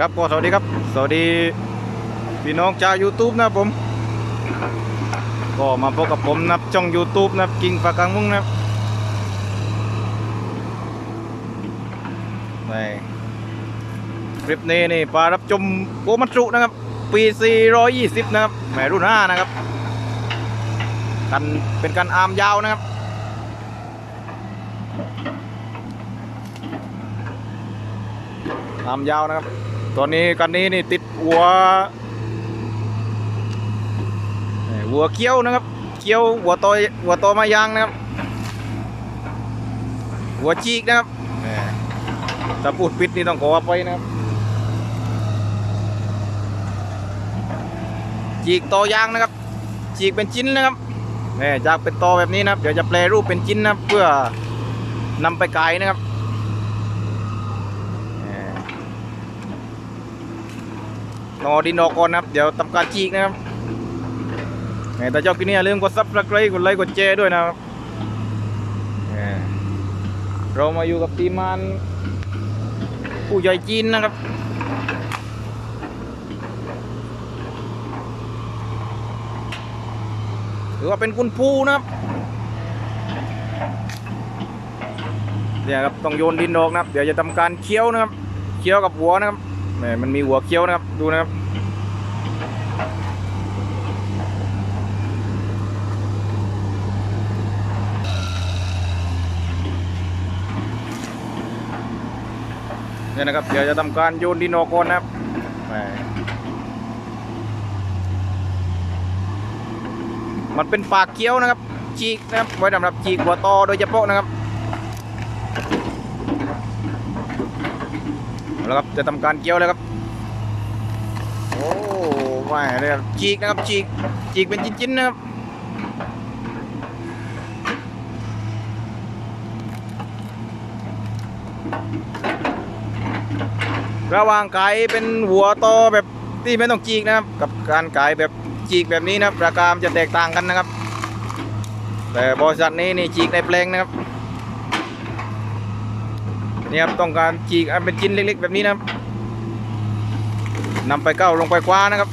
ครับก็สวัสดีครับ สวัสดีพี่น้องชาว YouTube นะผม ก็มาพบกับผมนับช่อง YouTube นะครับกิ่งปากกางมุ้งนะครับนี่คลิปนี้นี่ปลารับชมโกมัตสุนะครับ ปี 420 นะครับแหมรุ่น 5 นะครับ กันเป็นการอาร์มยาวนะครับตามยาวนะครับ ตอนนี้กันนี้นี่ติดหัวเอ่อหัวเกี้ยวนะครับเกี้ยวหัวโตยหัวโตมายางนะครับหัวจีกนะครับเอ่อถ้าพูดปิดนี่ต้องขออภัยนะครับ จีกโตยางนะครับ จีกเป็นชิ้นนะครับเนี่ยจากเป็นโตแบบนี้นะครับ เดี๋ยวจะแปลรูปเป็นชิ้นนะครับเพื่อนำไปขายนะครับ นอดินออกก่อนนะครับ เดี๋ยวทำการจีกนะครับแหมแต่เจ้ากินเนี่ยลืมกดซับสไครต์กดไลค์กดแชร์ด้วยนะครับเรามาอยู่กับทีมงานผู้ใหญ่จีนนะครับถือว่าเป็นคุณผู้นะครับเนี่ยครับต้องโยนดินออกนะครับ เดี๋ยวจะทำการเคี้ยวนะครับ เคี้ยวกับหัวนะครับ แหมมันมีหัวเคี้ยวนะครับ ดูนะครับ เนี่ยนะครับ เดี๋ยวจะทำการโยนดินออกก่อนนะครับมันเป็นปากเคี้ยวนะครับฉีกนะครับ ไว้สำหรับฉีกหัวตอโดยเฉพาะนะครับ เอาละครับจะทำการเคี้ยวแล้วครับ โอ้ไม่เลยครับฉีกนะครับฉีกฉีกเป็นชิ้นๆนะครับระหว่างขายเป็นหัวโตแบบที่ไม่ต้องฉีกนะครับ กับการขายแบบฉีกแบบนี้นะครับราคาจะแตกต่างกันนะครับ แต่บริษัทนี้นี่ฉีกในแปลงนะครับ นี่ครับต้องการฉีกอันเป็นชิ้นเล็ก ๆ แบบนี้นะครับนำไปเก้าลงไปคว้านะครับ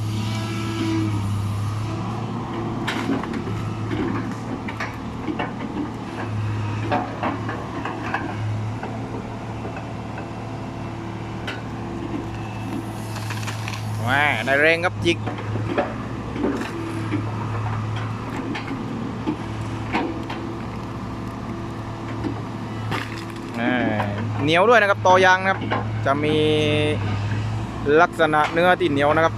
แหม่ได้แรงครับจิกแหม่ เหนียวด้วยนะครับตอยางนะครับ จะมีลักษณะเนื้อที่เหนียวนะครับ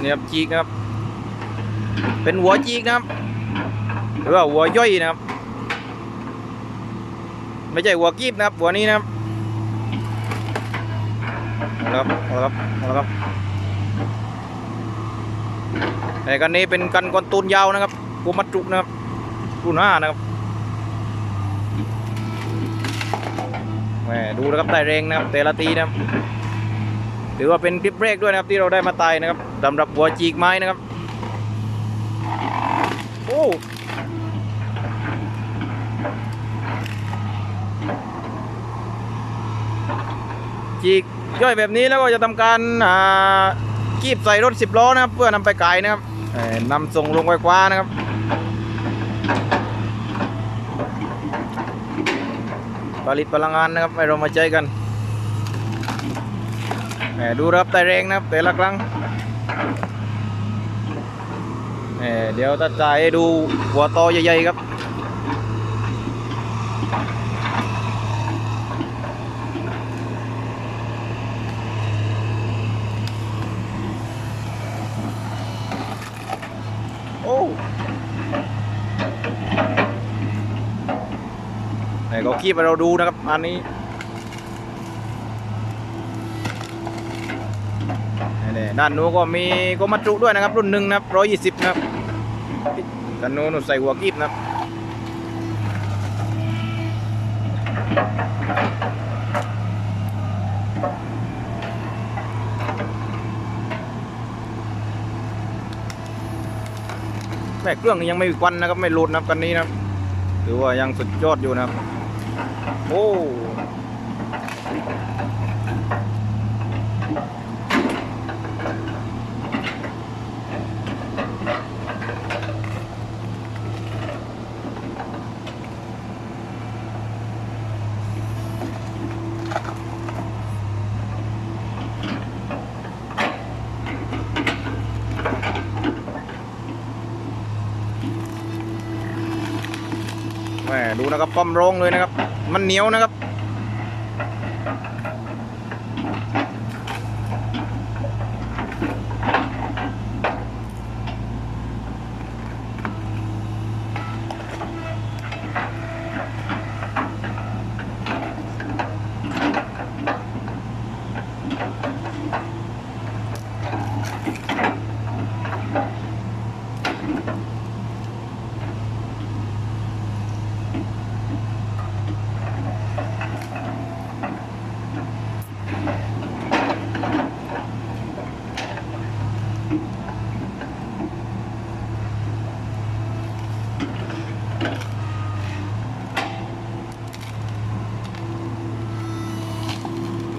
เนี่ยครับจีกนะครับ เป็นหัวจีกนะครับ หรือว่าหัวย่อยนะครับ ไม่ใช่หัวกีบนะครับ หัวนี้นะครับเอาละครับเอาละครับเอาละครับแต่กันนี้เป็นกันกอนตูนยาวนะครับ กูมัดจุกนะครับรุ่นห้านะครับแหมดูนะครับได้แรงนะครับแต่ละตีนะครับถือว่าเป็นคลิปแรกด้วยนะครับที่เราได้มาตายนะครับสำหรับหัวจีกไม้นะครับโอ้จีกย่อยแบบนี้แล้วก็จะทำการอ่ากีบใส่รถสิบล้อนะครับ เพื่อนำไปขายนะครับนำส่งลงไฟคว้านะครับ ผลิตพลังงานนะครับให้เรามาใช้กันแหมดูรับแต่แรงนะครับแต่ละครั้งแหมเดี๋ยวตัดจ่าใจดูหัวโตอใหญ่ๆครับโอ้ แต่ก็คีบให้เราดูนะครับอันนี้นี่ด้านนู้นก็มีโกมัตจุด้วยนะครับ รุ่นหนึ่งนะครับร้อยยี่สิบนะครับด้านนู้นใส่หัวกีบนะครับแม่เครื่องนี้ยังไม่มีควันนะครับไม่หลุดนะครับกันนี้นะครับถือว่ายังสุดยอดอยู่นะครับ โอ้ แหมดูนะปั๊มโรงเลยนะครับ มันเหนียวนะครับ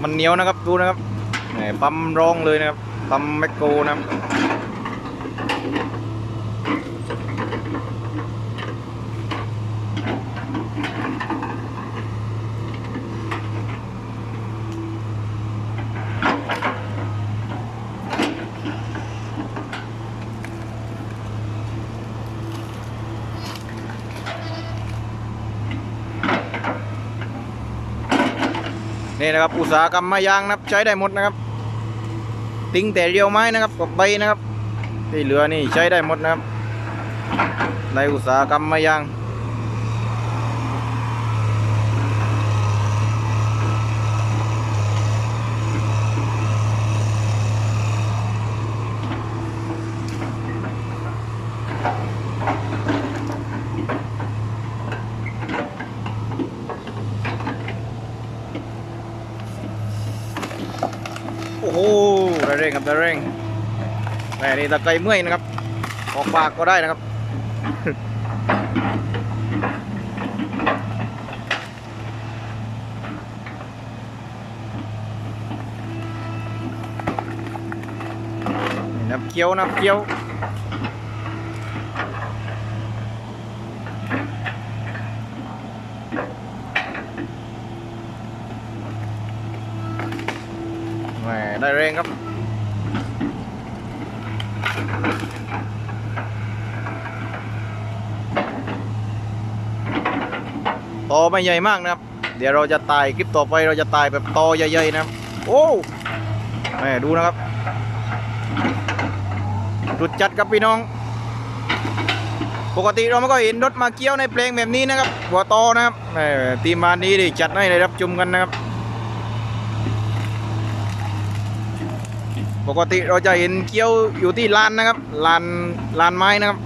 มันเหนียวนะครับดูนะครับปั๊มร้องเลยนะครับปั๊มแมคโครนะครับ นี่นะครับอุตสาหกรรมไม้ยางนะครับใช้ได้หมดนะครับ ติ้งแต่เรียวไม้นะครับกับใบนะครับที่เหลือนี่ใช้ได้หมดนะครับ ในอุตสาหกรรมไม้ยาง โอ้โห ได้เร่งครับได้เร่งแหม่นี่ตะไคร้เมื่อยนะครับ ออกปากก็ได้นะครับนี่นับเคี้ยวนับเคี้ยวแหมได้แรงครับ ไม่ใหญ่มากนะครับ เดี๋ยวเราจะตายคลิปต่อไปเราจะตายแบบตอใหญ่ๆนะครับ โอ้แหมดูนะครับรุดจัดครับพี่น้อง ปกติเราไม่ก็เห็นรถมาเกี้ยวในเพลงแบบนี้นะครับหัวตอนะครับแหมทีมานนี้ดิจัดให้ได้รับชมกันนะครับ ปกติเราจะเห็นเกี้ยวอยู่ที่ลานนะครับลานลานไม้นะครับ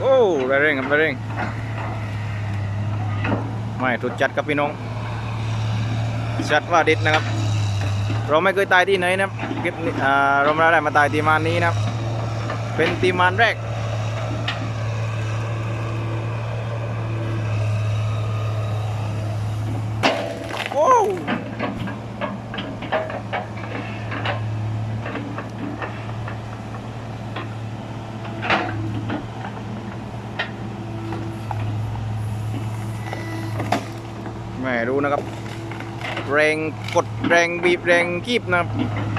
โอ้ได้เร่งครับได้เร่ง ไม่ถูกจัดครับพี่น้อง จัดว่าเด็ดนะครับ เราไม่เคยตายที่ไหนนะครับคลิปเราไม่ได้มาตายทีมานนี้นะ เป็นทีมานแรกโอ้ แหม่ดูนะครับ แรงกดแรงบีบแรงคีบนะครับ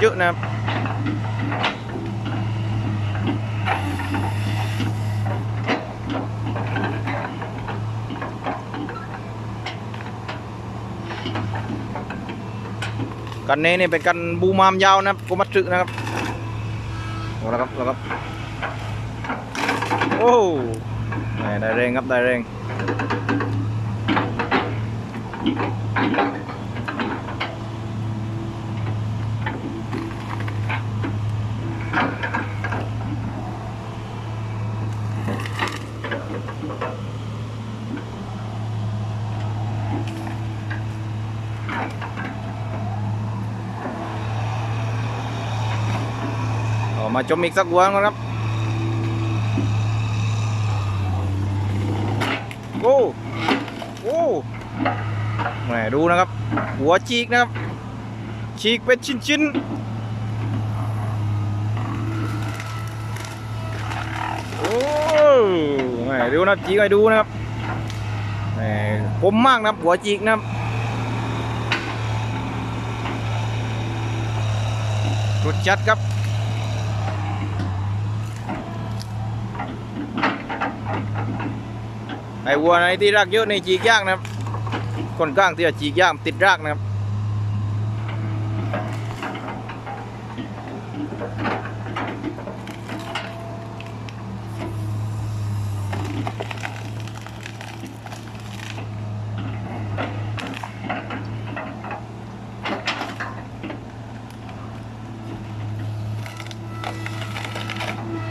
เยอะนะครับกันนี้นี่เป็นกันบูมามยาวนะครับกุมัตสึนะครับโอ้แล้วครับแล้วครับโอ้แหได้แรงครับได้แรงโอ้ มาชมอีกสักหัวก่อนครับ โอ้ โอ้ แหมดูนะครับ หัวฉีกนะครับ ฉีกเป็นชิ้นๆ โอ้แหมดูนะฉีกให้ดูนะครับแหมคมมากนะครับหัวฉีกนะครับรุดจัดครับไอ้วัวในที่รากเยอะในจีกยากนะครับ ค่อนข้างที่จะจีกยากติดรากนะครับ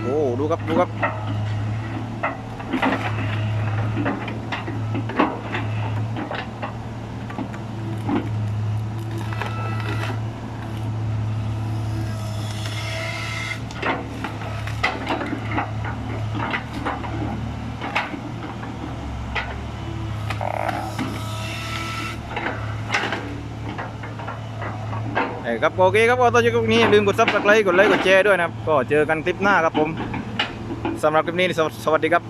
โอ้ดูครับดูครับ ครับโอเคครับก็ตอนนี้นี้ลืมกดซับสไครต์กดไลค์กดแชร์ด้วยนะครับ ก็เจอกันคลิปหน้าครับผมสำหรับคลิปนี้สวัสดีครับ